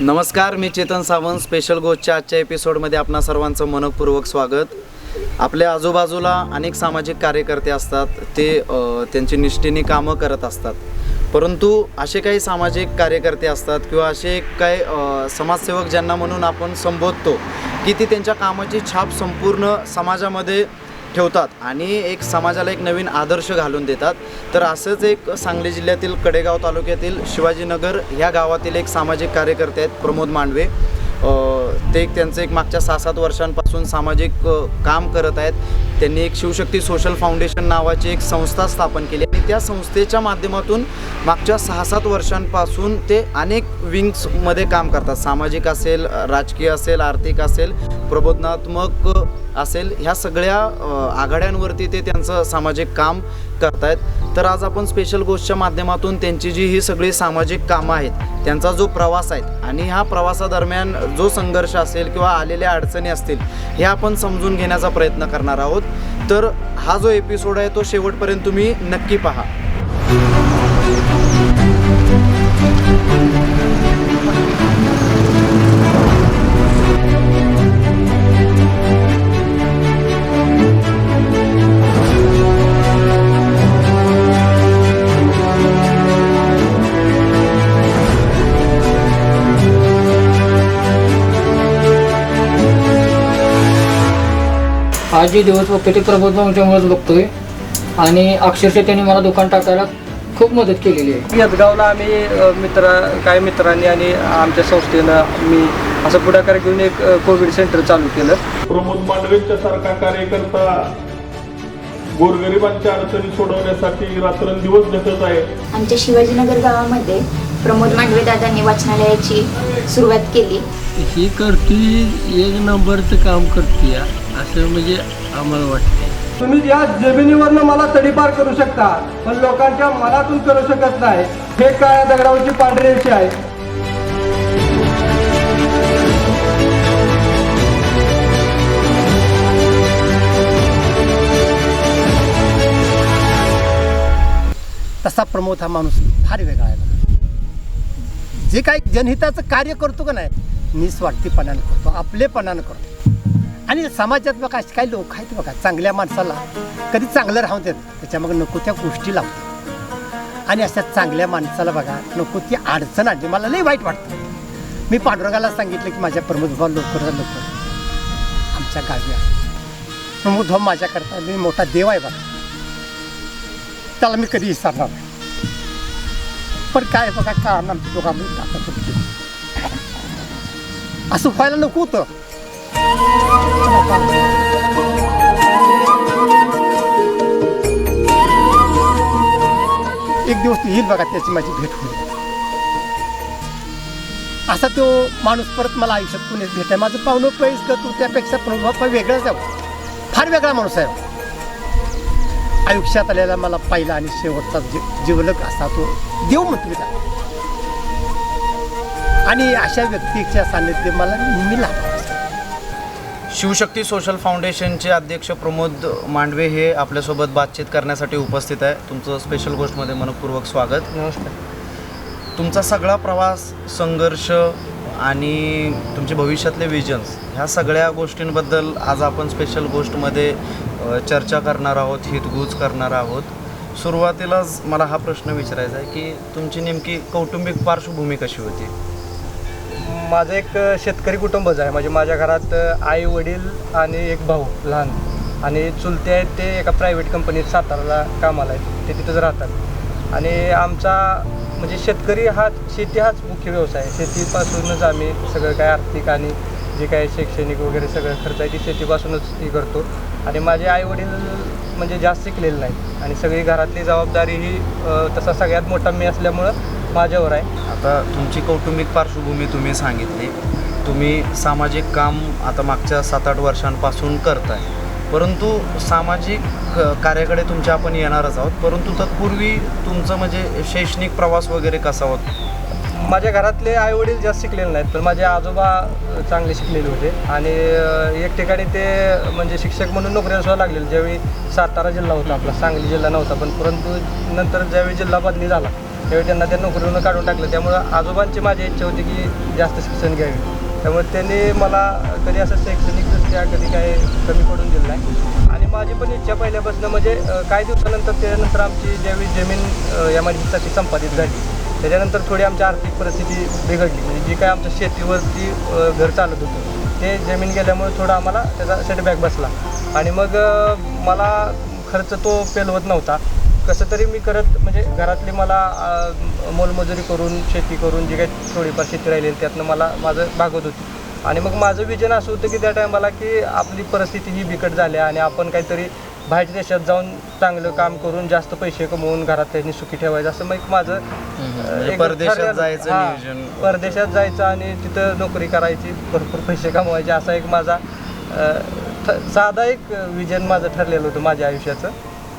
नमस्कार मी चेतन सावंत. स्पेशल गोष्टच्या आजच्या एपिसोडमध्ये आपणा सर्वांचं मनपूर्वक स्वागत. आपल्या आजूबाजूला अनेक सामाजिक कार्यकर्ते असतात. ते त्यांची निष्ठेने कामं करत असतात. परंतु असे काही सामाजिक कार्यकर्ते असतात किंवा असे काही समाजसेवक ज्यांना म्हणून आपण संबोधतो की ती त्यांच्या कामाची छाप संपूर्ण समाजामध्ये ठेवतात आणि एक समाजाला एक नवीन आदर्श घालून देतात. तर असंच एक सांगली जिल्ह्यातील कडेगाव तालुक्यातील शिवाजीनगर ह्या गावातील एक सामाजिक कार्यकर्ते आहेत प्रमोद मांडवे. ते एक त्यांचं एक मागच्या सहा सात वर्षांपासून सामाजिक काम करत आहेत. त्यांनी एक शिवशक्ती सोशल फाउंडेशन नावाची एक संस्था स्थापन केली आणि त्या संस्थेच्या माध्यमातून मागच्या सहा सात वर्षांपासून ते अनेक विंग्समध्ये काम करतात. सामाजिक असेल राजकीय असेल आर्थिक असेल प्रबोधनात्मक असेल ह्या सगळ्या आघाड्यांवरती ते त्यांचं सामाजिक काम करतायत. तर आज आपण स्पेशल गोष्टच्या माध्यमातून त्यांची जी ही सगळी सामाजिक कामं आहेत त्यांचा जो प्रवास आहे आणि ह्या प्रवासादरम्यान जो संघर्ष असेल किंवा आलेल्या अडचणी असतील हे आपण समजून घेण्याचा प्रयत्न करणार आहोत. तर हा जो एपिसोड आहे तो शेवटपर्यंत तुम्ही नक्की पहा. आज जे दिवस बघतोय ते प्रबोध भाऊंच्यामुळेच बघतोय. आणि अक्षरशः त्यांनी मला दुकान टाकायला खूप मदत केलेली आहे. यदगावला आम्ही मित्र काही मित्रांनी आणि आमच्या संस्थेनं मी असं पुढाकार घेऊन एक कोविड सेंटर चालू केलं. प्रमोद मांडवेच्या सारखा कार्यकर्ता गोरगरिबांच्या अडचणी सोडवण्यासाठी रात्रंदिवस झटत आहे. आमच्या शिवाजीनगर गावामध्ये प्रमोद मांडवे दादांनी वाचनालयाची सुरुवात केली. ही करती एक नंबरचं काम करते असं म्हणजे आम्हाला वाटतं तुम्ही या जमिनीवरनं मला तडीपार करू शकता पण लोकांच्या मनातून करू शकत नाही. हे काय दगडावरची पांढरी रेषी आहे. तसा प्रमोद हा माणूस फार वेगळा आहे. जे काही जनहिताचं कार्य करतो का नाही निस्वार्थीपणानं करतो आपलेपणानं करतो. आणि समाजात बघा असे काही लोक आहेत बघा चांगल्या माणसाला कधी चांगलं राहून देत त्याच्यामागे नको त्या गोष्टी लावतो आणि अशा चांगल्या माणसाला बघा नको ती अडचण आणली मला लई वाईट वाटतं. मी पांडुरंगाला सांगितलं की माझ्या प्रमोद लवकर लवकर आमच्या गावी आहे. प्रमोद माझ्याकरता मी मोठा देव आहे बघा. त्याला मी कधी विसरणार नाही. पण काय बघा कारण आमच्या दोघांमध्ये होती असं व्हायला नको होतं. एक दिवस येईल बघा त्याची माझी भेट होईल. असा तो माणूस परत मला आयुष्यात पुण्यात भेटाय. माझं पाहुणं पैस करतो त्यापेक्षा प्रभाव वेगळाच आहे फार वेगळा माणूस आहे. आयुष्यात आलेला मला पहिला आणि शेवटचा जी- जीवलग असा तो देव म्हणतो आणि अशा व्यक्तीच्या सान्निध्य मला नेहमी लाभलं शिवशक्ती सोशल फाउंडेशनचे अध्यक्ष प्रमोद मांडवे हे आपल्यासोबत बातचीत करण्यासाठी उपस्थित आहे. तुमचं स्पेशल गोष्टमध्ये मनपूर्वक स्वागत. नमस्कार. तुमचा सगळा प्रवास संघर्ष आणि तुमचे भविष्यातले विजन्स ह्या सगळ्या गोष्टींबद्दल आज आपण स्पेशल गोष्टमध्ये चर्चा करणार आहोत हितगुज करणार आहोत. सुरुवातीलाच मला हा प्रश्न विचारायचा आहे की तुमची नेमकी कौटुंबिक पार्श्वभूमी कशी होती? माझं एक शेतकरी कुटुंबच आहे. म्हणजे माझ्या घरात आई वडील आणि एक भाऊ लहान. आणि चुलते आहेत ते एका प्रायव्हेट कंपनीत साताराला कामाला आहेत. ते तिथंच राहतात. आणि आमचा म्हणजे शेतकरी हा शेती हाच मुख्य व्यवसाय आहे. शेतीपासूनच आम्ही सगळं काय आर्थिक आणि जे काही शैक्षणिक वगैरे सगळं खर्च आहे ती शेतीपासूनच हे करतो. आणि माझे आई वडील म्हणजे जास्त शिकलेले नाहीत. आणि सगळी घरातली जबाबदारी ही तसा सगळ्यात मोठा मी असल्यामुळं माझ्यावर आहे. आता तुमची कौटुंबिक पार्श्वभूमी तुम्ही सांगितली. तुम्ही सामाजिक काम आता मागच्या सात आठ वर्षांपासून करताय. परंतु सामाजिक कार्याकडे तुमच्या आपण येणारच आहोत. परंतु तत्पूर्वी तुमचं म्हणजे शैक्षणिक प्रवास वगैरे कसा होता? माझ्या घरातले आई वडील जास्त शिकलेले नाहीत पण माझे आजोबा चांगले शिकलेले होते. आणि एक ठिकाणी ते म्हणजे शिक्षक म्हणून नोकरीला सुद्धा लागलेले. ज्यावेळी सातारा जिल्हा होता आपला सांगली जिल्हा नव्हता पण परंतु नंतर ज्यावेळी जिल्हा बदली झाला त्यावेळी त्यांना त्या नोकरीवरून काढून टाकलं. त्यामुळं आजोबांची माझी इच्छा होती की जास्त शिक्षण घ्यावे. त्यामुळे त्यांनी मला कधी असं शैक्षणिकदृष्ट्या कधी काय कमी पडून दिलं नाही. आणि माझी पण इच्छा पहिल्यापासून म्हणजे काही दिवसानंतर त्यानंतर आमची ज्यावेळी जमीन या आय संपादित झाली त्याच्यानंतर थोडी आमची आर्थिक परिस्थिती बिघडली. म्हणजे जी काय आमच्या शेतीवरती घर चालत होतं ते जमीन गेल्यामुळे थोडा आम्हाला त्याचा सेटबॅक बसला. आणि मग मला खर्च तो पेलवत नव्हता. कसं तरी मी करत म्हणजे घरातली मला मोलमजुरी करून शेती करून जी काही थोडीफार शेती राहिलेली त्यातनं मला माझं भागवत होती. आणि मग माझं विजन असं होतं की त्या टायमाला की आपली परिस्थिती ही बिकट झाली आणि आपण काहीतरी बाहेरच्या देशात जाऊन चांगलं काम करून जास्त पैसे कमवून घरात त्यांनी सुखी ठेवायचं असं मग माझं म्हणजे परदेशात जायचं. परदेशात जायचं आणि तिथं नोकरी करायची भरपूर पैसे कमवायचे असा एक माझा साधा एक विजन माझं ठरलेलं होतं माझ्या आयुष्याचं.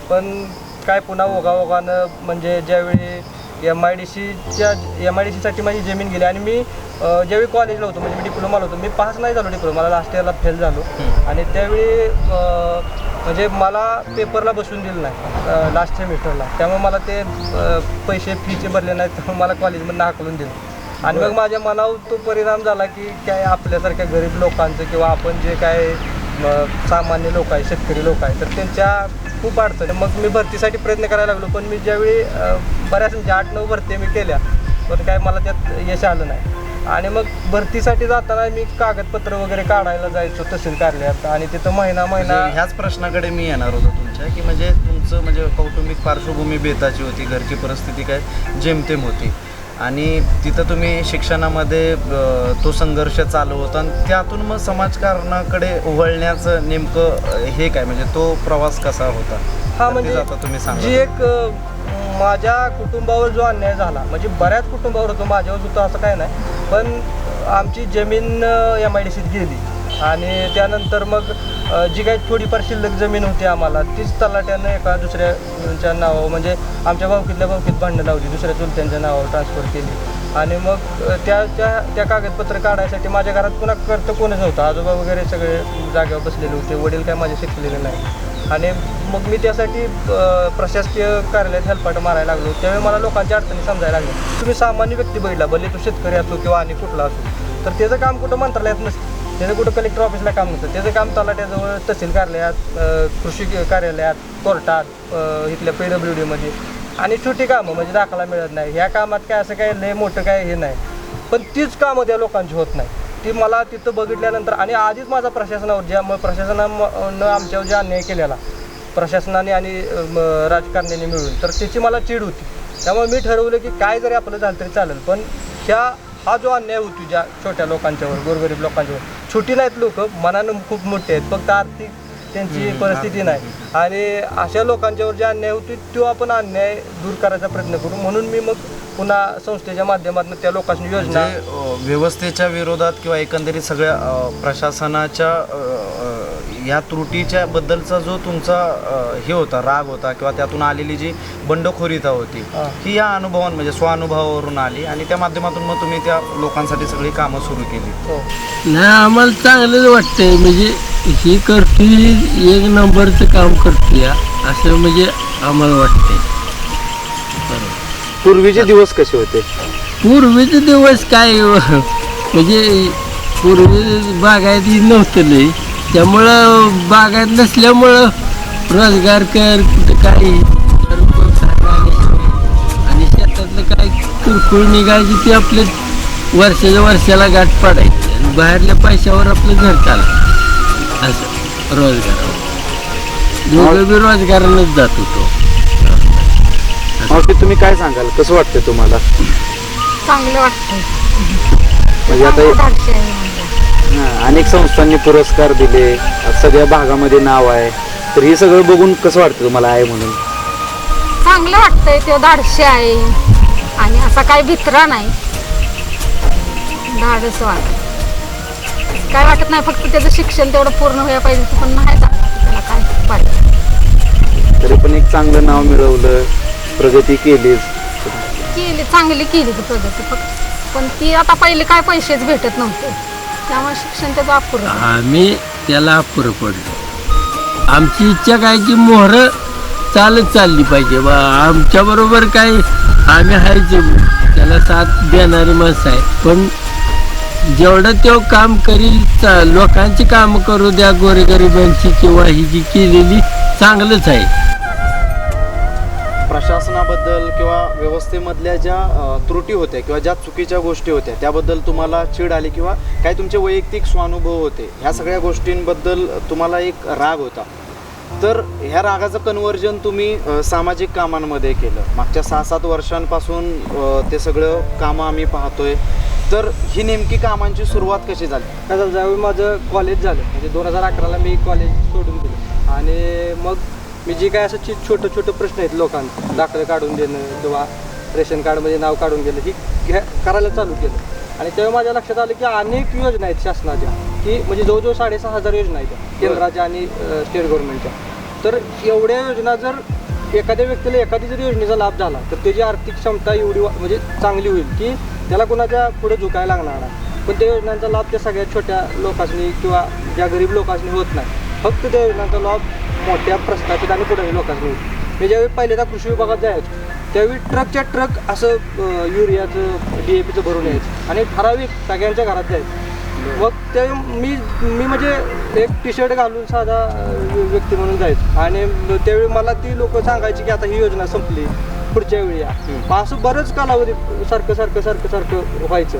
पण काय पुन्हा ओघाओघानं म्हणजे ज्यावेळी एम आय डी सीच्या एम आय डी सीसाठी माझी जमीन गेली आणि मी ज्यावेळी कॉलेजला होतो म्हणजे मी डिप्लोमाला होतो मी पास नाही झालो डिप्लोमाला लास्ट इयरला फेल झालो. आणि त्यावेळी म्हणजे मला पेपरला बसून दिलं नाही लास्ट सेमिस्टरला त्यामुळे मला ते पैसे फीचे भरले नाहीत त्यामुळे मला कॉलेजमधनं हाकलून दिलं. आणि मग माझ्या मनावर तो परिणाम झाला की काय आपल्यासारख्या गरीब लोकांचं किंवा आपण जे काय म, सामान्य लोक आहे शेतकरी लोक आहे तर त्यांच्या खूप अडचणी मग मी भरतीसाठी प्रयत्न करायला लागलो पण मी ज्यावेळी बऱ्याच म्हणजे आठ नऊ भरती मी केल्या पण काय मला त्यात यश आलं नाही. आणि मग भरतीसाठी जाताना मी कागदपत्र वगैरे काढायला जायचो तहसील कार्यालयात आणि तिथं महिना महिना म्हणजे ह्याच प्रश्नाकडे मी येणार होतो तुमच्या की म्हणजे तुमचं म्हणजे कौटुंबिक पार्श्वभूमी बेताची होती घरची परिस्थिती काय जेमतेम होती. आणि तिथं तुम्ही शिक्षणामध्ये तो संघर्ष चालू होता आणि त्यातून मग समाजकारणाकडे वळण्याचं नेमकं हे काय? म्हणजे तो प्रवास कसा होता? हा म्हणजे तुम्ही सांगा जी एक माझ्या कुटुंबावर जो अन्याय झाला म्हणजे बऱ्याच कुटुंबावर होतो माझ्यावर सुद्धा असं काय नाही पण आमची जमीन एम आय डी सीत गेली. आणि त्यानंतर मग जी काही थोडीफार शिल्लक जमीन होती आम्हाला तीच तलाट्यानं एका दुसऱ्याच्या नावावर म्हणजे आमच्या भावकीतल्या भावकीत भांडणं लावली दुसऱ्या चुलत्यांच्या नावावर ट्रान्सफर केली. आणि मग त्या त्या त्या कागदपत्र काढायसाठी माझ्या घरात पुन्हा करतं कोणच नव्हतं. आजोबा वगैरे सगळे जागेवर बसलेले होते वडील काय माझे शिकलेले नाही. आणि मग मी त्यासाठी प्रशासकीय कार्यालयात हेल्पाट मारायला लागलो. त्यावेळी मला लोकांच्या अडचणी समजायला लागल्या. तुम्ही सामान्य व्यक्ती बघितला भले तो शेतकरी असो किंवा आणि कुठला असो तर त्याचं काम कुठं मंत्रालयात नसतं. त्याचं कुठं कलेक्टर ऑफिसला काम नसतं. त्याचं काम तलाट्याजवळ तहसील कार्यालयात कृषी कार्यालयात कोर्टात इथल्या पी डब्ल्यू डीमध्ये आणि छोटी कामं म्हणजे दाखला मिळत नाही. ह्या कामात काय असं काय लय मोठं काय हे नाही. पण तीच कामं त्या लोकांची होत नाही. ती मला तिथं बघितल्यानंतर आणि आधीच माझा प्रशासनावर ज्यामुळे प्रशासनानं आमच्यावर जे अन्याय केलेला प्रशासनाने आणि राजकारण्याने म, मिळून तर त्याची मला चीड होती. त्यामुळे मी ठरवलं की काय जरी आपलं झालं तरी चालेल पण ह्या हा जो अन्याय होतो ज्या छोट्या लोकांच्यावर गोरगरीब लोकांच्यावर छोटी नाहीत लोक मनानं खूप मोठे आहेत. फक्त आर्थिक त्यांची परिस्थिती नाही. आणि अशा लोकांच्यावर जे अन्याय होतो तो आपण अन्याय दूर करायचा प्रयत्न करू. म्हणून मी मग पुन्हा संस्थेच्या माध्यमातून त्या लोकांची योजना म्हणजे व्यवस्थेच्या विरोधात किंवा एकंदरीत सगळ्या प्रशासनाच्या अ, अ, या त्रुटीच्या बद्दलचा जो तुमचा अ, हे होता राग होता किंवा त्यातून आलेली जी बंडखोरीता होती हा. ही या अनुभवां म्हणजे स्वानुभवावरून आली आणि त्या माध्यमातून मग तुम्ही त्या लोकांसाठी सगळी कामं सुरू केली. हो. नाही आम्हाला चांगलंच वाटतंय. म्हणजे ही करते एक नंबरचं काम करते असं म्हणजे आम्हाला वाटतंय. पूर्वीचे दिवस कसे होते? पूर्वीचे दिवस काय म्हणजे पूर्वी बागायती नव्हतं लय त्यामुळं बागायत नसल्यामुळं रोजगार कर कुठं काही. आणि शेतातलं काय किरकोळ निघायची ते आपलं वर्षाच्या वर्षाला गाठ पाडायची. आणि बाहेरल्या पैशावर आपलं घर चालायचं. असं रोजगारावर. दोघं बी रोजगारानंच जात होतो. मावशी तुम्ही काय सांगाल? कसं वाटतं तुम्हाला? चांगलं वाटतं म्हणजे आता चांगलं धाडसी आहे अनेक संस्थांनी पुरस्कार दिले. सगळ्या भागामध्ये नाव आहे. तर हे सगळं बघून कसं वाटतं तुम्हाला आहे म्हणून? चांगलं वाटतंय तो धाडशी आहे. आणि असा काही भित्रा नाही. धाडस वाटत. काय वाटत नाही फक्त त्याचं शिक्षण तेवढं पूर्ण व्हायला पाहिजे पण नाही त्याला काय पाहिजे तरी पण एक चांगलं नाव मिळवलं प्रगती केलीच. केली चांगली केली प्रगती फक्त पण ती आता पहिले काय पैसेच भेटत नव्हते. त्यामुळे शिक्षण त्याचं अपुरं. आम्ही त्याला अपुरं पडलो. आमची इच्छा काय की मोहरं चालत चालली पाहिजे. बा आमच्याबरोबर काय आम्ही आहेच त्याला साथ देणारी माणसं आहे. पण जेवढं तो काम करील लोकांची कामं करू द्या गोरेगरिबांची किंवा ही जी केलेली चांगलंच आहे. प्रशासनाबद्दल किंवा व्यवस्थेमधल्या ज्या त्रुटी होत्या किंवा ज्या चुकीच्या गोष्टी होत्या त्याबद्दल तुम्हाला चीड आली किंवा काही तुमचे वैयक्तिक स्वानुभव होते ह्या सगळ्या गोष्टींबद्दल तुम्हाला एक राग होता. तर ह्या रागाचं कन्वर्जन तुम्ही सामाजिक कामांमध्ये केलं. मागच्या सहा सात वर्षांपासून ते सगळं कामं आम्ही पाहतोय. तर ही नेमकी कामांची सुरुवात कशी झाली? काय झालं ज्यावेळी माझं कॉलेज झालं म्हणजे दोन हजार अकराला मी कॉलेज सोडून दिलं. आणि मग मी जे काय असं छोटं छोटं प्रश्न आहेत लोकांचे दाखले काढून देणं किंवा रेशन कार्डमध्ये नाव काढून गेलं ही घ्या करायला चालू केलं. आणि तेव्हा माझ्या लक्षात आलं की अनेक योजना आहेत शासनाच्या की म्हणजे जवळजवळ साडेसहा हजार योजना आहेत केंद्राच्या आणि स्टेट गव्हर्नमेंटच्या तर एवढ्या योजना जर एखाद्या व्यक्तीला एखादी जर योजनेचा लाभ झाला तर त्याची आर्थिक क्षमता एवढी म्हणजे चांगली होईल की त्याला कुणाच्या पुढे झुकायला लागणार नाही. पण त्या योजनांचा लाभ त्या सगळ्या छोट्या लोकांनी किंवा ज्या गरीब लोकांनी होत नाही फक्त त्या योजनांचा लाभ मोठ्या प्रस्थापित आणि पुढे लोकांनी मी ज्यावेळी पहिल्यांदा कृषी विभागात जायचो त्यावेळी ट्रकच्या ट्रक असं युरियाचं डी ए पीचं भरून यायचं. आणि ठराविक सगळ्यांच्या घरात जायचं. मग ते मी मी म्हणजे एक टी शर्ट घालून साधा व्यक्ती म्हणून जायचो. आणि त्यावेळी मला ती लोक सांगायची की आता ही योजना संपली पुढच्या वेळी या. असं बरंच कालावधी सारखं सारखं सारखं सारखं व्हायचं.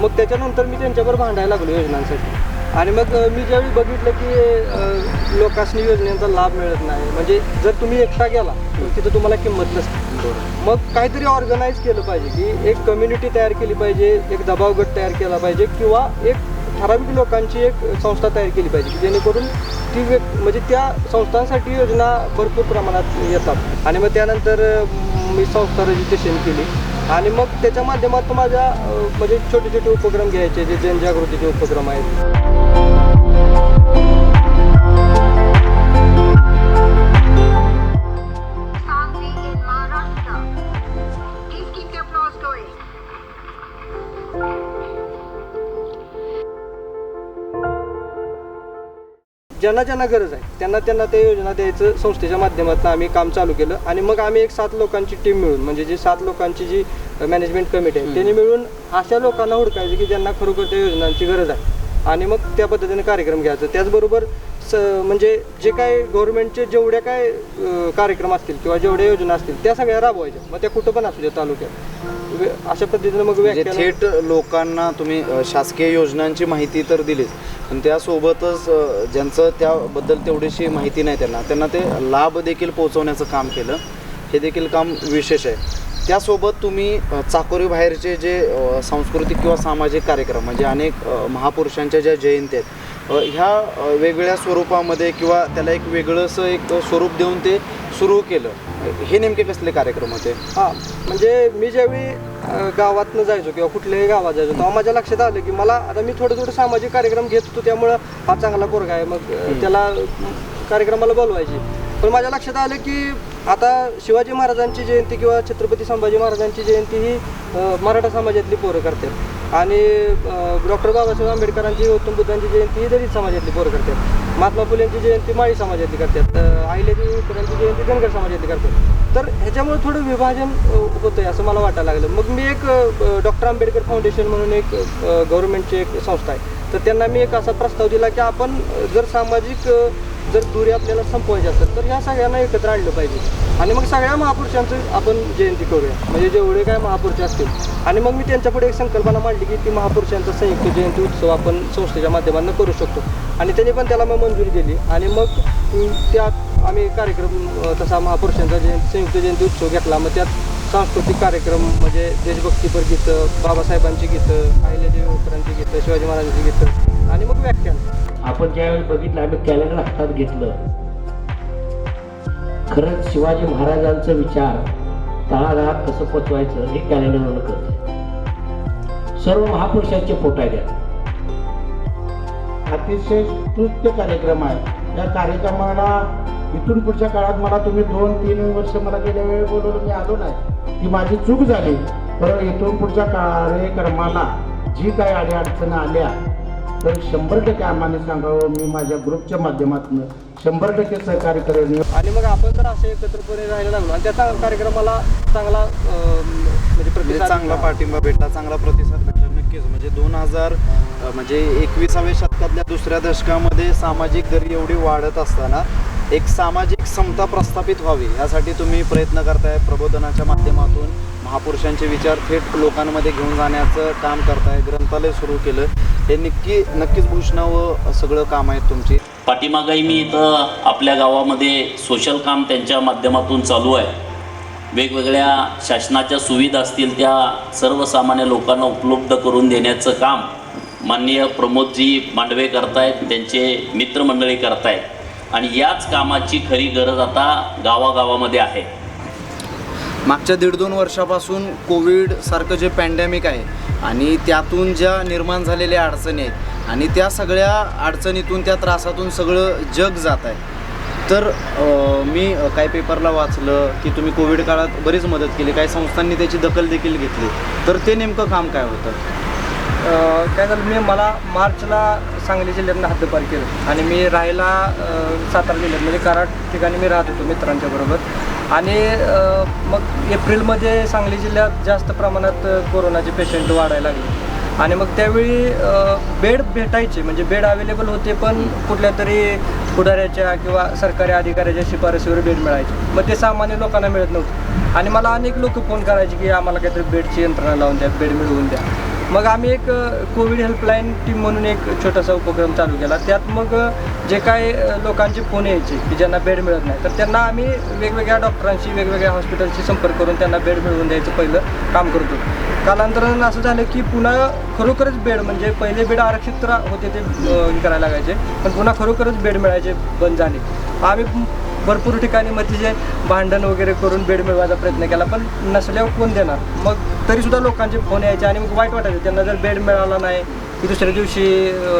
मग त्याच्यानंतर मी त्यांच्याबरोबर भांडायला लागलो योजनांसाठी. आणि मग मी ज्यावेळी बघितलं की लोकांनी योजनेचा लाभ मिळत नाही म्हणजे जर तुम्ही एकटा गेला तर तिथं तुम्हाला किंमत नसते. मग काहीतरी ऑर्गनाईज केलं पाहिजे की एक कम्युनिटी तयार केली पाहिजे एक दबाव गट तयार केला पाहिजे किंवा एक ठराविक लोकांची एक संस्था तयार केली पाहिजे की जेणेकरून ती व्यक् म्हणजे त्या संस्थांसाठी योजना भरपूर प्रमाणात येतात. आणि मग त्यानंतर मी संस्था रजिस्ट्रेशन केली. आणि मग त्याच्या माध्यमातून माझ्या म्हणजे छोटे छोटे उपक्रम घ्यायचे जे जनजागृतीचे उपक्रम आहेत. ज्यांना ज्यांना गरज आहे त्यांना त्यांना ते योजना द्यायचं संस्थेच्या माध्यमातून आम्ही काम चालू केलं. आणि मग आम्ही एक सात लोकांची टीम मिळून म्हणजे जी सात लोकांची जी मॅनेजमेंट कमिटी आहे त्यांनी मिळून अशा लोकांना हुडकायचं की ज्यांना खरोखर त्या योजनांची गरज आहे. आणि मग त्या पद्धतीने कार्यक्रम घ्यायचा. त्याचबरोबर स म्हणजे जे काय गव्हर्नमेंटचे जेवढ्या काय कार्यक्रम असतील किंवा जेवढ्या योजना असतील त्या सगळ्या राबवायच्या. मग त्या कुठं पण असू द्या तालुक्यात. अशा पद्धतीने मग म्हणजे थेट लोकांना तुम्ही शासकीय योजनांची माहिती तर दिलीच. पण त्यासोबतच ज्यांचं त्याबद्दल तेवढीशी माहिती नाही त्यांना त्यांना ते लाभ देखील पोहोचवण्याचं काम केलं. हे देखील काम विशेष आहे. त्यासोबत तुम्ही चाकोरी बाहेरचे जे सांस्कृतिक किंवा सामाजिक कार्यक्रम म्हणजे अनेक महापुरुषांच्या ज्या जयंती आहेत ह्या वेगवेगळ्या स्वरूपामध्ये किंवा त्याला एक वेगळंसं एक स्वरूप देऊन ते सुरू केलं. हे नेमके कसले कार्यक्रम होते? हां म्हणजे मी ज्यावेळी गावातनं जायचो किंवा कुठल्याही गावात जायचो तेव्हा माझ्या लक्षात आलं की मला आता मी थोडं थोडं सामाजिक कार्यक्रम घेत होतो त्यामुळं हा चांगला पोरगा आहे. मग त्याला कार्यक्रमाला बोलवायची. पण माझ्या लक्षात आलं की आता शिवाजी महाराजांची जयंती किंवा छत्रपती संभाजी महाराजांची जयंती ही मराठा समाजातली पोरं करतात. आणि डॉक्टर बाबासाहेब आंबेडकरांची गौतम बुद्धांची जयंती ही दलित समाजातली पोरं करतात. महात्मा फुलेंची जयंती माळी समाजातली करतात. अ, अहिल्यादेवी जयंती धनगर समाजातली करतात. तर ह्याच्यामुळे थोडं विभाजन होतं होतंय असं मला वाटायला लागलं. मग मी एक डॉक्टर आंबेडकर फाउंडेशन म्हणून एक गव्हर्नमेंटची एक संस्था आहे. तर त्यांना मी एक असा प्रस्ताव दिला की आपण जर सामाजिक जर दुरी आपल्याला संपवायची असेल तर ह्या सगळ्यांना एकत्र आणलं पाहिजे. आणि मग सगळ्या महापुरुषांचं आपण जयंती करूया. म्हणजे जेवढे काय महापुरुष असतील. आणि मग मी त्यांच्यापुढे एक संकल्पना मांडली की ती महापुरुषांचा संयुक्त जयंती उत्सव आपण संस्थेच्या माध्यमातून करू शकतो. आणि त्यांनी पण त्याला मग मंजुरी दिली. आणि मग त्यात आम्ही कार्यक्रम तसा महापुरुषांचा जयंती संयुक्त जयंती उत्सव घेतला मग त्यात सांस्कृतिक कार्यक्रम म्हणजे देशभक्तीपर गीतं बाबासाहेबांची गीतं अहिल्यादेवी होळकरांची गीतं शिवाजी महाराजांची गीतं आणि मग व्याख्यान. आपण ज्यावेळी बघितलं आम्ही कॅलेंडर हातात घेतलं. खरंच शिवाजी महाराजांचं विचार तळागाळात कसं पोचवायचं हे कॅलेंडरवर करते सर्व महापुरुषांचे फोटो आहेत यात. अतिशय स्तुत्य कार्यक्रम आहे. या कार्यक्रमाला इथून पुढच्या काळात मला तुम्ही दोन तीन वर्ष मला गेल्या वेळी बोलवलं मी आलो नाही. ती माझी चूक झाली. पण इथून पुढच्या कार्यक्रमाला जी काही अडीअडचणी आल्या तर शंभर टक्के आम्हाला सांगावं मी माझ्या ग्रुपच्या माध्यमातून शंभर टक्के सहकार्य करेन आणि मग आपण जर असे एकत्रपणे राहायला लागलो. आणि त्याचा कार्यक्रमाला चांगला म्हणजे म्हणजे प्रतिसाद चांगला पाठिंबा भेटला चांगला प्रतिसाद भेटला. नक्कीच. म्हणजे दोन हजार म्हणजे एकविसाव्या शतकातल्या दुसऱ्या दशकामध्ये सामाजिक दरी एवढी वाढत असताना एक सामाजिक समता प्रस्थापित व्हावी यासाठी तुम्ही प्रयत्न करताय प्रबोधनाच्या माध्यमातून. महापुरुषांचे विचार थेट लोकांमध्ये घेऊन जाण्याचं काम करताय. ग्रंथालय सुरू केलं. हे नक्की नक्कीच भूषणावं सगळं काम आहेत तुमची. पाठीमागही मी इथं आपल्या गावामध्ये सोशल काम त्यांच्या माध्यमातून चालू आहे. वेगवेगळ्या शासनाच्या सुविधा असतील त्या सर्वसामान्य लोकांना उपलब्ध करून देण्याचं काम माननीय प्रमोदजी मांडवे करतायत त्यांचे मित्रमंडळी करतायत. आणि याच कामाची खरी गरज आता गावागावामध्ये आहे. मागच्या दीड दोन वर्षापासून कोविड सारखं जे पॅन्डेमिक आहे आणि त्यातून ज्या निर्माण झालेल्या अडचणी आहेत आणि त्या सगळ्या अडचणीतून त्या त्रासातून सगळं जग जात आहे. तर मी काय काही पेपरला वाचलं की तुम्ही कोविड काळात बरीच मदत केली. काही संस्थांनी त्याची दखल देखील घेतली. तर ते नेमकं काम काय होतं? काय झालं मी मला मार्चला सांगली जिल्ह्यातनं हद्दपार केलं. आणि मी राहायला सातारा जिल्ह्यात म्हणजे कराड ठिकाणी मी राहत होतो मित्रांच्या बरोबर. आणि मग एप्रिलमध्ये सांगली जिल्ह्यात जास्त प्रमाणात कोरोनाचे पेशंट वाढायला लागले. आणि मग त्यावेळी बेड भेटायचे म्हणजे बेड अवेलेबल होते पण कुठल्या तरी पुढाऱ्याच्या किंवा सरकारी अधिकाऱ्याच्या शिफारसीवर बेड मिळायचे. मग ते सामान्य लोकांना मिळत नव्हतं. आणि मला अनेक लोक फोन करायचे की आम्हाला काहीतरी बेडची यंत्रणा लावून द्या बेड मिळवून द्या. मग आम्ही एक कोविड हेल्पलाईन टीम म्हणून एक छोटासा उपक्रम चालू केला. त्यात मग जे काय लोकांचे फोन यायचे की ज्यांना बेड मिळत नाही तर त्यांना आम्ही वेगवेगळ्या डॉक्टरांशी वेगवेगळ्या हॉस्पिटलशी संपर्क करून त्यांना बेड मिळवून द्यायचं पहिलं काम करतो. कालांतरानं असं झालं की पुन्हा खरोखरच बेड म्हणजे पहिले बेड आरक्षित तर होते ते हे करायला लागायचे पण पुन्हा खरोखरच बेड मिळायचे बंद झाले. आम्ही भरपूर ठिकाणी मग तिचे भांडण वगैरे करून बेड मिळवायचा प्रयत्न केला पण नसल्यावर कोण देणार? मग तरीसुद्धा लोकांचे फोन यायचे आणि मग वाईट वाटायचं. त्यांना जर बेड मिळाला नाही की दुसऱ्या दिवशी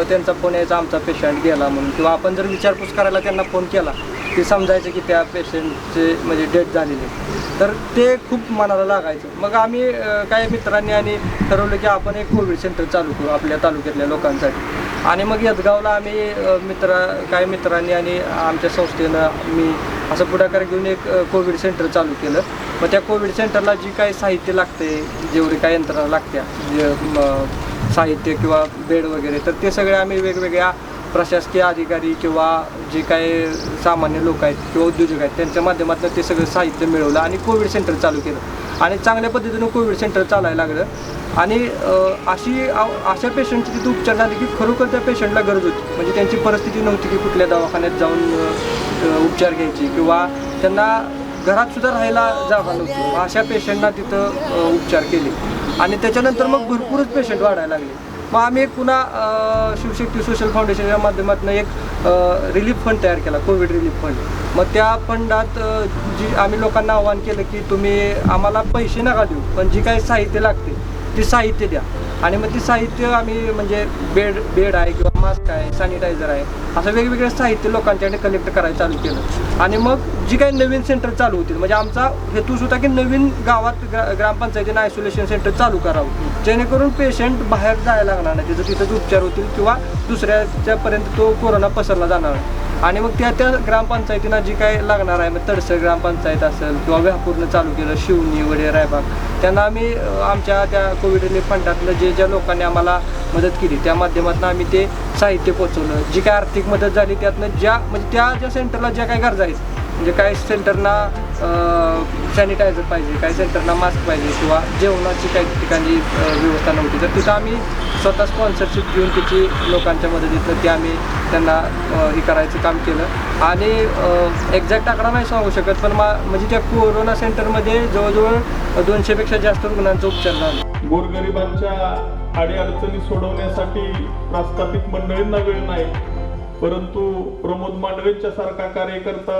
त्यांचा फोन यायचा आमचा पेशंट गेला म्हणून. किंवा आपण जर विचारपूस करायला त्यांना फोन केला की समजायचं की त्या पेशंटचे म्हणजे डेथ झालेली. तर ते खूप मनाला लागायचं. मग आम्ही काही मित्रांनी आणि ठरवलं की आपण एक कोविड सेंटर चालू करू आपल्या तालुक्यातल्या लोकांसाठी. आणि मग यदगावला आम्ही मित्र काही मित्रांनी आणि आमच्या संस्थेनं मी असं पुढाकार घेऊन एक कोविड सेंटर चालू केलं. मग त्या कोविड सेंटरला जी काही साहित्य लागते जेवढी काही यंत्रणा लागत्या जे साहित्य किंवा बेड वगैरे तर ते सगळे आम्ही वेगवेगळ्या प्रशासकीय अधिकारी किंवा जे काही सामान्य लोक आहेत किंवा उद्योजक आहेत त्यांच्या माध्यमातून ते सगळं साहित्य मिळवलं आणि कोविड सेंटर चालू केलं. आणि चांगल्या पद्धतीनं कोविड सेंटर चालायला लागलं. आणि अशी अशा पेशंटची तिथे उपचार झाले की खरोखर त्या पेशंटला गरज होती. म्हणजे त्यांची परिस्थिती नव्हती की कुठल्या दवाखान्यात जाऊन उपचार घ्यायची किंवा त्यांना घरात सुद्धा राहायला जागा नव्हती. अशा पेशंटना तिथं उपचार केले. आणि त्याच्यानंतर मग भरपूरच पेशंट वाढायला लागले. मग आम्ही एक पुन्हा शिवशक्ती सोशल फाउंडेशनच्या माध्यमातून एक रिलीफ फंड तयार केला कोविड रिलीफ फंड मग त्या फंडात जी आम्ही लोकांना आवाहन केलं की तुम्ही आम्हाला पैसे नका देऊ पण जी काही साहित्य लागते ते साहित्य द्या. आणि मग ते साहित्य आम्ही म्हणजे बेड बेड आहे किंवा मास्क आहे सॅनिटायझर आहे असं वेगवेगळे साहित्य लोकांच्याकडे कलेक्ट करायला चालू केलं. आणि मग जी काही नवीन सेंटर चालू होतील म्हणजे आमचा हेतूच होता की नवीन गावात ग्रा ग्रामपंचायतीनं आयसोलेशन सेंटर चालू करावं. जेणेकरून पेशंट बाहेर जायला लागणार नाही तिथं तिथंच उपचार होतील किंवा दुसऱ्याच्यापर्यंत तो कोरोना पसरला जाणार नाही. आणि मग त्या त्या ग्रामपंचायतींना जी काय लागणार आहे मग तडसर ग्रामपंचायत असेल किंवा व्यापूरनं चालू केलं शिवनी वडे रायबाग त्यांना आम्ही आमच्या त्या कोविड रिलीफ फंडातलं जे ज्या लोकांनी आम्हाला मदत केली त्या माध्यमातून आम्ही ते साहित्य पोचवलं जी काय आर्थिक मदत झाली त्यातनं ज्या म्हणजे त्या ज्या सेंटरला ज्या काही गरजा आहेत म्हणजे काही सेंटरना सॅनिटायझर पाहिजे काही सेंटरना मास्क पाहिजे किंवा जेवणाची काही ठिकाणी व्यवस्था नव्हती. तर तिथं आम्ही स्वतः स्पॉन्सरशिप घेऊन तिची लोकांच्या मदतीनं ती आम्ही त्यांना हे करायचं काम केलं. आणि एक्झॅक्ट आकडा नाही सांगू शकत पण मा म्हणजे त्या कोरोना सेंटरमध्ये जवळजवळ दोनशेपेक्षा जास्त रुग्णांचा उपचार झाला. गोरगरिबांच्या अडीअडचणी सोडवण्यासाठी प्रस्थापित मंडळींना वेळ नाही. परंतु प्रमोद मांडवेंच्या सारखा कार्यकर्ता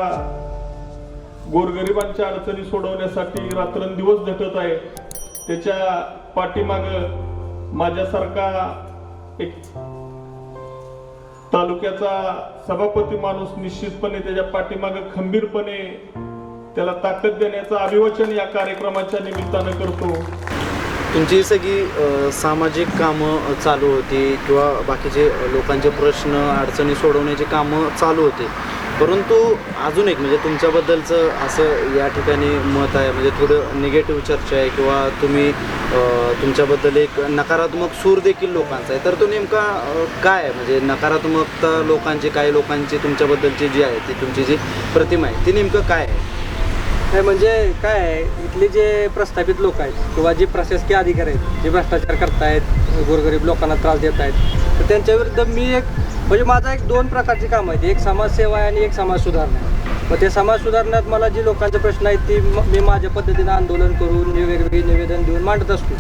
गोरगरिबांच्या अडचणी सोडवण्यासाठी रात्रंदिवस झटत आहे. त्याच्या पाठीमाग माझ्यासारखा एक तालुक्याचा सभापती माणूस निश्चितपणे त्याच्या पाठीमाग खंबीरपणे त्याला ताकद देण्याचं अभिवचन या कार्यक्रमाच्या निमित्तानं करतो. तुमची सगळी सामाजिक कामं चालू होती किंवा बाकीचे लोकांचे प्रश्न अडचणी सोडवण्याची कामं चालू होते. परंतु अजून एक म्हणजे तुमच्याबद्दलचं असं या ठिकाणी मत आहे म्हणजे थोडं निगेटिव्ह चर्चा आहे किंवा तुम्ही तुमच्याबद्दल एक नकारात्मक सूर देखील लोकांचा आहे. तर तो नेमका काय आहे? म्हणजे नकारात्मकता लोकांची काही लोकांची तुमच्याबद्दलची जी आहे ती तुमची जी प्रतिमा आहे ती नेमकं काय आहे? नाही म्हणजे काय आहे? इथले जे प्रस्थापित लोक आहेत किंवा जे प्रशासकीय अधिकारी आहेत जे भ्रष्टाचार करतायत गोरगरीब लोकांना त्रास देत आहेत तर त्यांच्याविरुद्ध मी एक म्हणजे माझा एक दोन प्रकारची कामं आहेत. एक समाजसेवा आहे आणि एक समाज सुधारणा आहे. मग ते समाज सुधारण्यात मला जी लोकांचे प्रश्न आहेत ती मी माझ्या पद्धतीनं आंदोलन करून वेगवेगळी निवेदन देऊन मांडत असतो.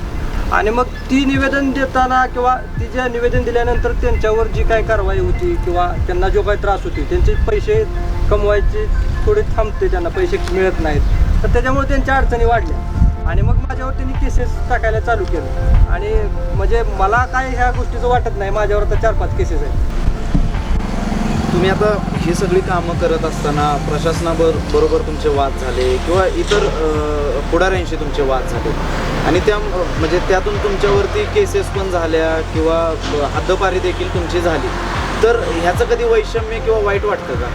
आणि मग ती निवेदन देताना किंवा ती जे निवेदन दिल्यानंतर त्यांच्यावर जी काय कारवाई होती किंवा त्यांना जो काही त्रास होती त्यांचे पैसे कमवायचे थोडे थांबते त्यांना पैसे मिळत नाहीत. तर त्याच्यामुळे त्यांच्या अडचणी वाढल्या. आणि मग माझ्यावर त्यांनी केसेस टाकायला चालू केलं. आणि म्हणजे मला काय ह्या गोष्टीचं वाटत नाही माझ्यावर तर चार पाच केसेस आहेत. तुम्ही आता ही सगळी कामं करत असताना प्रशासनाबर बरोबर तुमचे वाद झाले किंवा इतर पुढाऱ्यांशी तुमचे वाद झाले? आणि त्या म्हणजे त्यातून तुमच्यावरती केसेस पण झाल्या किंवा हद्दपारी देखील तुमची झाली. तर ह्याचं कधी वैषम्य किंवा वाईट वाटतं का?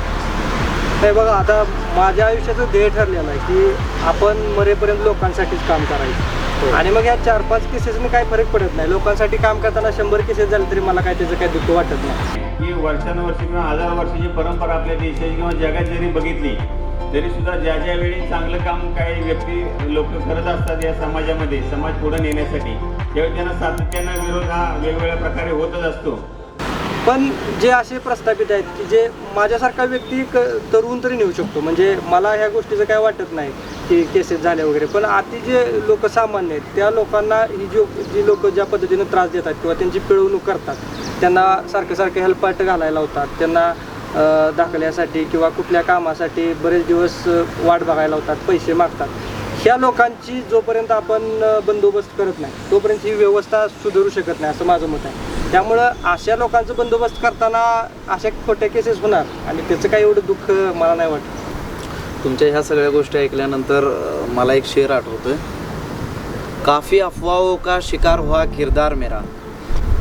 नाही बघा आता माझ्या आयुष्याचं ध्येय ठरलेलं आहे की आपण मरेपर्यंत लोकांसाठीच काम करायचं. आणि मग ह्या चार पाच केसेसने काही फरक पडत नाही. लोकांसाठी काम करताना शंभर केसेस झाले तरी मला काय त्याचं काही दुःख वाटत नाही. ही वर्षानुवर्षी किंवा हजार वर्षाची परंपरा आपल्या देशाची किंवा जगात जरी बघितली तरी सुद्धा ज्या ज्या वेळी चांगलं काम काही व्यक्ती लोक करत असतात या समाजामध्ये समाज पुढे नेण्यासाठी त्यावेळी त्यांना सातत्यानं विरोध हा वेगवेगळ्या प्रकारे होतच असतो. पण जे असे प्रस्थापित आहेत की जे माझ्यासारखा व्यक्ती क तरुण तरी नेऊ शकतो. म्हणजे मला ह्या गोष्टीचं काय वाटत नाही. की केसेस झाले वगैरे. पण आधी जे लोक सामान्य आहेत त्या लोकांना ही जो जी लोक ज्या पद्धतीनं त्रास देतात किंवा त्यांची पिळवणूक करतात त्यांना सारखं सारखं हेल्पाट घालायला लावतात. त्यांना दाखल्यासाठी किंवा कुठल्या कामासाठी बरेच दिवस वाट बघायला होतात पैसे मागतात. ह्या लोकांची जोपर्यंत आपण बंदोबस्त करत नाही तोपर्यंत ही व्यवस्था सुधारू शकत नाही असं माझं मत आहे. त्यामुळं अशा लोकांचा बंदोबस्त करताना अशा खोट्या केसेस होणार आणि त्याचं काही एवढं दुःख मला नाही वाटत. तुमच्या ह्या सगळ्या गोष्टी ऐकल्यानंतर मला एक शेर आठवतोय. काफ़ी अफवाओ का शिकार हुआ किरदार मेरा?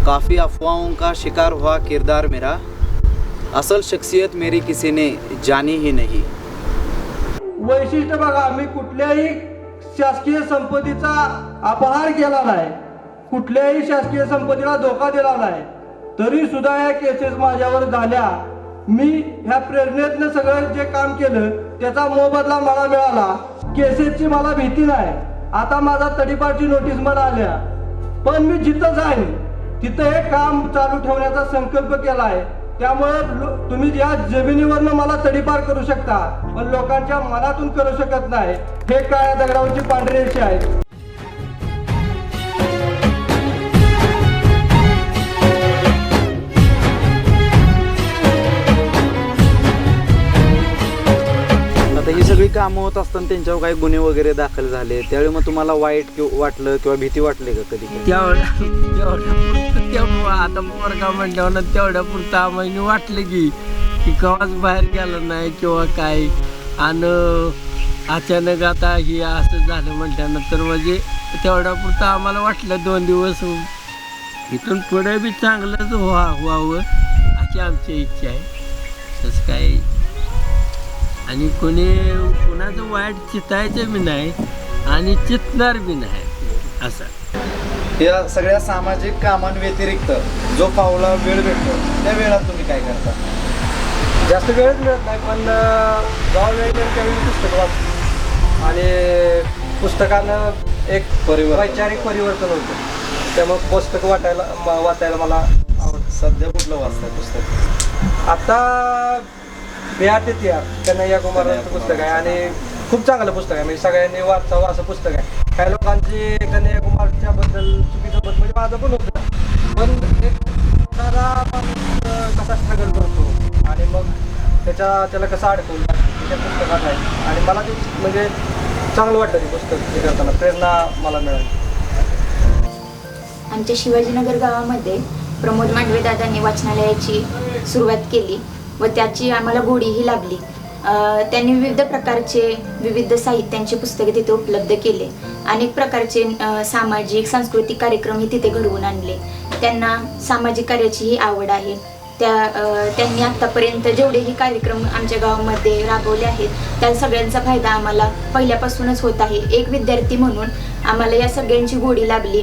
काफ़ी अफवाहों का शिकार हुआ किरदार मेरा? असल शख्सियत मेरी किसी ने जानी ही नाही. वैशिष्ट्य बघा मी कुठल्याही शासकीय संपत्तीचा अपहार केला नाही. कुठल्याही शासकीय संपत्तीला धोका दिला नाही. तरी सुद्धा या केसेस माझ्यावर झाल्या. मी ह्या प्रेरणेतनं सगळं जे काम केलं त्याचा मोबदला मला मिळाला. केसेसची मला भीती नाही. आता माझा तडीपारची नोटीस मला आल्या. पण मी जिथं जाईन तिथं हे काम चालू ठेवण्याचा संकल्प केला आहे त्यामुळे लो- तुम्ही या जमिनीवरनं मला तडीपार करू शकता. पण लोकांच्या मनातून करू शकत नाही. हे काय दगडावरची पांढरी रेषे आहे. कामं होत असताना त्यांच्यावर काही गुन्हे वगैरे दाखल झाले. त्यावेळी मग तुम्हाला वाईट किंवा वाटलं किंवा भीती वाटली का कधी? तेवढ्या तेवढ्या तेवढं आता पोरगा म्हणल्यावर ना तेवढ्या पुरतं. आम्हाला वाटलं की की कवाच बाहेर गेलं नाही किंवा काय. आणि अचानक आता ही असं झालं म्हटल्यानंतर म्हणजे तेवढ्या पुरतं आम्हाला वाटलं दोन दिवस. इथून पुढे बी चांगलंच व्हा व्हावं अशी आमची इच्छा आहे. तसं काय आणि कोणी कुणाचं वाईट चितायचं बी नाही आणि चितणार बी नाही. असं. या सगळ्या सामाजिक कामांव्यतिरिक्त जो पावला वेळ भेटतो त्या वेळात तुम्ही काय करता? जास्त वेळच मिळत नाही पण अं, जेव्हा वेळ मिळेल त्यावेळी पुस्तक वाचतो आणि पुस्तकानं एक परिवर्तन. वैचारिक परिवर्तन होतं. त्यामुळे पुस्तक वाटायला वाचायला मला आवडतं. सध्या कुठलं वाचताय पुस्तक? आता ते तिहार कन्हैया कुमारांचं पुस्तक आहे आणि खूप चांगलं पुस्तक आहे. म्हणजे सगळ्यांनी वाचावं असं पुस्तक आहे. काही लोकांची कन्हैया कुमारच्या बद्दल चुकीचं मत म्हणजे माझं पण होतं. पण एक सारा माणूस कसा स्ट्रगल करतो आणि मग त्याच्या त्याला कसं अडकवलं त्या पुस्तकात आहे. आणि मला ते म्हणजे चांगलं वाटतं ते पुस्तक हे करताना. प्रेरणा मला मिळाली. आमच्या शिवाजीनगर गावामध्ये प्रमोद मांडवे दादांनी वाचनालयाची सुरुवात केली. व त्याची आम्हाला गोडीही लागली. त्यांनी विविध प्रकारचे विविध साहित्यांची पुस्तके तिथे उपलब्ध केले. अनेक प्रकारचे सामाजिक सांस्कृतिक कार्यक्रमही तिथे घडवून आणले. त्यांना सामाजिक कार्याचीही आवड आहे. त्या त्यांनी आत्तापर्यंत जेवढेही कार्यक्रम आमच्या गावामध्ये राबवले आहेत त्या सगळ्यांचा फायदा आम्हाला पहिल्यापासूनच होत आहे. एक विद्यार्थी म्हणून आम्हाला या सगळ्यांची गोडी लागली.